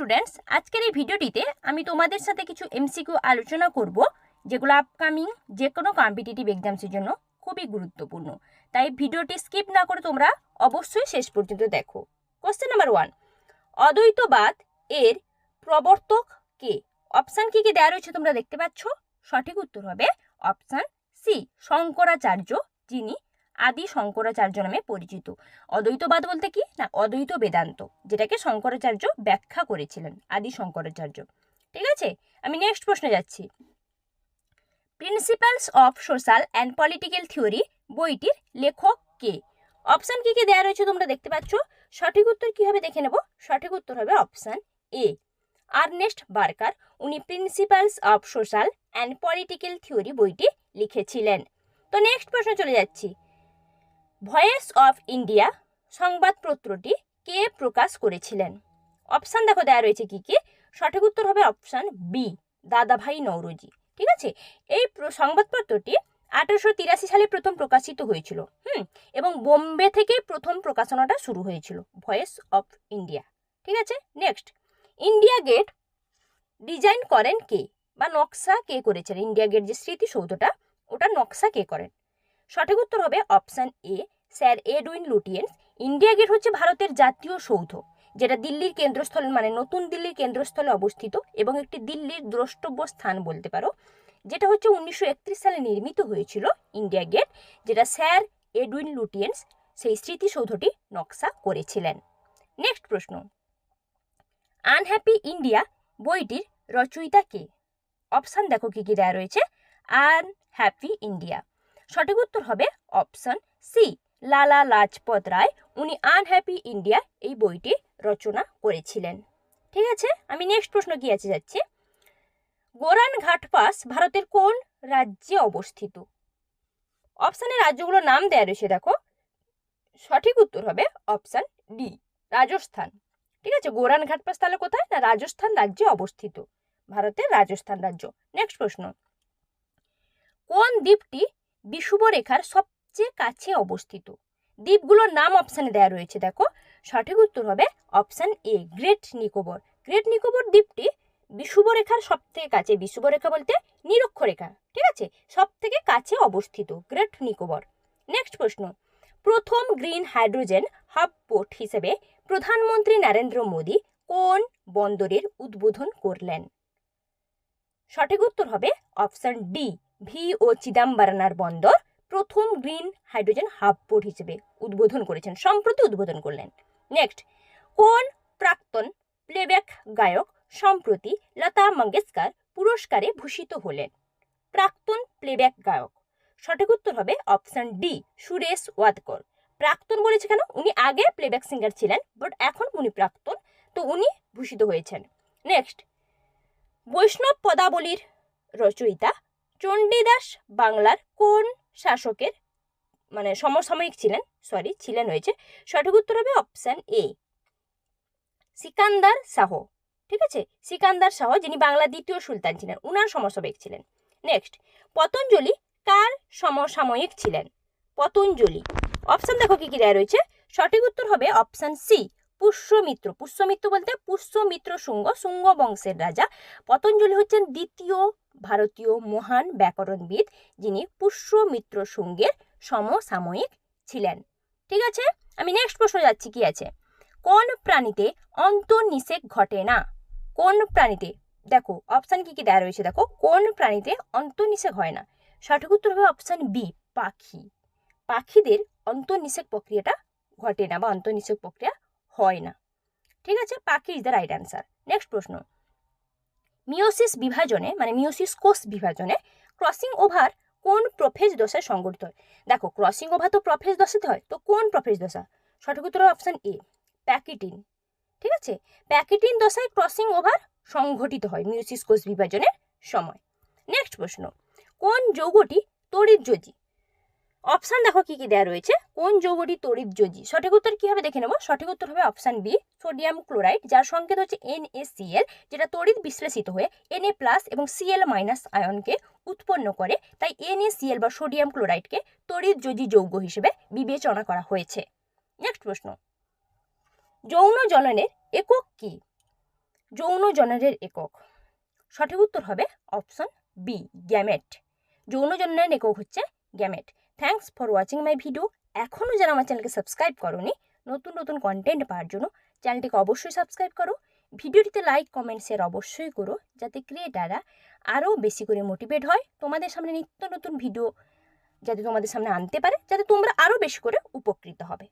Students আজকের এই ভিডিওটিতে আমি তোমাদের সাথে কিছু এমসিকিউ আলোচনা করব, যেগুলো আপকামিং যে কোনো কম্পিটিটিভ এক্সামসের জন্য খুবই গুরুত্বপূর্ণ। তাই ভিডিওটি স্কিপ না করে তোমরা অবশ্যই শেষ পর্যন্ত দেখো। কোশ্চেন নাম্বার ওয়ান অদ্বৈতবাদ এর প্রবর্তক কে? অপশান কি কি দেওয়া রয়েছে তোমরা দেখতে পাচ্ছ? সঠিক উত্তর হবে অপশান সি শঙ্করাচার্য যিনি আদি শঙ্করাচার্য নামে পরিচিত। অদ্বৈতবাদ বলতে কি? না, অদ্বৈত বেদান্ত, যেটাকে শঙ্করাচার্য ব্যাখ্যা করেছিলেন, আদি শঙ্করাচার্য। ঠিক আছে? আমি নেক্সট প্রশ্নে যাচ্ছি। Principles of social and political theory বইটির লেখক কে? অপশান কি কি দেওয়া রয়েছে তোমরা দেখতে পাচ্ছ? সঠিক উত্তর কি হবে দেখে নেব? সঠিক উত্তর হবে অপশান এ আর্নেস্ট বার্কার উনি principles of social and political theory বইটি লিখেছিলেন। তো নেক্সট প্রশ্ন চলে যাচ্ছি। ভয়েস অফ ইন্ডিয়া সংবাদপত্রটি কে প্রকাশ করেছিলেন? অপশান দেখো দেওয়া রয়েছে কি কি? সঠিক উত্তর হবে অপশান বি, দাদাভাই নৌরজি ঠিক আছে? এই সংবাদপত্রটি আঠারোশো তিরাশি সালে প্রথম প্রকাশিত হয়েছিল, হুম? এবং বোম্বে থেকে প্রথম প্রকাশনাটা শুরু হয়েছিল, ভয়েস অফ ইন্ডিয়া। ঠিক আছে? নেক্সট, ইন্ডিয়া গেট ডিজাইন করেন কে? বা নকশা কে করেছেন? ইন্ডিয়া গেট যে স্মৃতিসৌধটা, ওটা নকশা কে করেন? সঠিক উত্তর হবে option A, sir Edwin Lutyens. India gate হচ্ছে ভারতের জাতীয় সৌধ, যেটা দিল্লির কেন্দ্রস্থলে মানে নতুন দিল্লির কেন্দ্রস্থলে অবস্থিত এবং একটি দিল্লির দ্রষ্টব্য স্থান বলতে পারো, যেটা হচ্ছে উনিশশো একত্রিশ সালে নির্মিত হয়েছিল ইন্ডিয়া গেট, যেটা স্যার এডুইন লুটিয়েন্স সেই স্মৃতিসৌধটি নকশা করেছিলেন। নেক্সট প্রশ্ন। আনহ্যাপি ইন্ডিয়া বইটির রচয়িতা কে? অপশান দেখো কি কি দেওয়া রয়েছে। Unhappy India. সঠিক উত্তর হবে অপশন সি। লালা লাজপত রায়, উনি আনহ্যাপি ইন্ডিয়া এই বইটি রচনা করেছিলেন। ঠিক আছে, আমি নেক্সট প্রশ্ন কি আছে যাচ্ছি? গোরান ঘাট পাস ভারতের কোন রাজ্যে অবস্থিত? অপশানের রাজ্যগুলোর নাম দেওয়া রয়েছে, দেখো। সঠিক উত্তর হবে অপশান ডি, রাজস্থান। ঠিক আছে, গোরান ঘাট পাস তাহলে কোথায়? না, রাজস্থান রাজ্যে অবস্থিত। ভারতের রাজস্থান রাজ্য। নেক্সট প্রশ্ন। কোন দ্বীপটি বিষুব রেখার সবচেয়ে কাছে অবস্থিত। দ্বীপগুলোর নাম অপশানে দেওয়া রয়েছে, দেখো। সঠিক উত্তর হবে option A great Nicobar great Nicobar দ্বীপটি বিষুব রেখার সব থেকে কাছে বিষুব রেখা বলতে নিরক্ষরেখা, ঠিক আছে? সব থেকে কাছে অবস্থিত গ্রেট নিকোবর নেক্সট প্রশ্ন। প্রথম গ্রিন হাইড্রোজেন হাব পোর্ট হিসেবে প্রধানমন্ত্রী নরেন্দ্র মোদী কোন বন্দরের উদ্বোধন করলেন? সঠিক উত্তর হবে option D V O Chidambaranar বন্দর প্রথম গ্রিন হাইড্রোজেন হাব পোর্ট হিসেবে উদ্বোধন করেছেন, সম্প্রতি উদ্বোধন করলেন। নেক্সট, কোন প্রাক্তন প্লেব্যাক গায়ক সম্প্রতি লতা মঙ্গেশকর পুরস্কারে ভূষিত হলেন? প্রাক্তন প্লেব্যাক গায়ক, সঠিক উত্তর হবে অপশন ডি, সুরেশ ওয়াদকর প্রাক্তন বলেছে কেন? উনি আগে প্লেব্যাক সিঙ্গার ছিলেন, বাট এখন উনি প্রাক্তন, তো উনি ভূষিত হয়েছেন। নেক্সট, বৈষ্ণব পদাবলীর রচয়িতা চণ্ডীদাস বাংলার কোন শাসকের মানে সমসাময়িক ছিলেন? সরি ছিলেন হয়েছে। সঠিক উত্তর হবে অপশান এ সিকান্দার শাহ। ঠিক আছে? সিকান্দার শাহ যিনি বাংলার দ্বিতীয় সুলতান ছিলেন, উনার সমসাময়িক ছিলেন। নেক্সট পতঞ্জলি কার সমসাময়িক ছিলেন? পতঞ্জলি। অপশান দেখো কি কি দেওয়া রয়েছে। সঠিক উত্তর হবে অপশান সি পুষ্যমিত্র। পুষ্যমিত্র বলতে পুষ্যমিত্র শুঙ্গ শুঙ্গ বংশের রাজা। পতঞ্জলি হচ্ছেন দ্বিতীয় ভারতীয় মহান ব্যাকরণবিদ যিনি পুষ্যমিত্র শুঙ্গের সমসাময়িক ছিলেন। ঠিক আছে? আমি নেক্সট প্রশ্ন যাচ্ছি, কি আছে? কোন প্রাণীতে অন্তর্নিষেক ঘটে না? কোন প্রাণীতে? দেখো অপশান কি কি দেওয়া রয়েছে, দেখো। কোন প্রাণীতে অন্তর্নিষেক হয় না? সঠিক উত্তর হবে অপশান বি পাখি। পাখিদের অন্তর্নিষেক প্রক্রিয়াটা ঘটে না বা অন্তর্নিষেক প্রক্রিয়া হয় না। ঠিক আছে? পাখি is the right answer next প্রশ্ন। মিওসিস বিভাজনে মানে মিওসিস কোষ বিভাজনে ক্রসিং ওভার কোন প্রফেজ দশায় সংঘটিত হয়? দেখো, ক্রসিং ওভার তো প্রফেজ দশাতে হয়, তো কোন প্রফেজ দশা? সঠিক উত্তর অপশান এ, প্যাকেটিন। ঠিক আছে? প্যাকেটিন দশায় ক্রসিং ওভার সংঘটিত হয় মিওসিস কোষ বিভাজনের সময়। নেক্সট প্রশ্ন, কোন যৌগটি তড়িৎ তড়িৎযোজী অপশান দেখো কি কি দেওয়া রয়েছে। কোন যৌগটি তড়িৎযোজী সঠিক উত্তর কি হবে? দেখে নেব। সঠিক উত্তর হবে অপশান বি সোডিয়াম ক্লোরাইড যার সংকেত হচ্ছে NaCl যেটা তড়িৎ বিশ্লেষিত হয়ে Na প্লাস এবং Cl মাইনাস আয়নকে উৎপন্ন করে। তাই NaCl বা সোডিয়াম ক্লোরাইডকে তড়িৎযোজী যৌগ হিসেবে বিবেচনা করা হয়েছে। নেক্সট প্রশ্ন। যৌন জননের একক কি? যৌন জননের একক। সঠিক উত্তর হবে অপশন বি গ্যামেট যৌন জননের একক হচ্ছে gamete thanks for watching my video এখনও যারা আমার চ্যানেলকে সাবস্ক্রাইব করনি, নতুন নতুন কন্টেন্ট পাওয়ার জন্য চ্যানেলটিকে অবশ্যই সাবস্ক্রাইব করো। ভিডিওটিতে লাইক কমেন্ট শেয়ার অবশ্যই করো, যাতে ক্রিয়েটাররা আরও বেশি করে মোটিভেট হয় তোমাদের সামনে নিত্য নতুন ভিডিও যাতে তোমাদের সামনে আনতে পারে, যাতে তোমরা আরও বেশি করে উপকৃত হবে।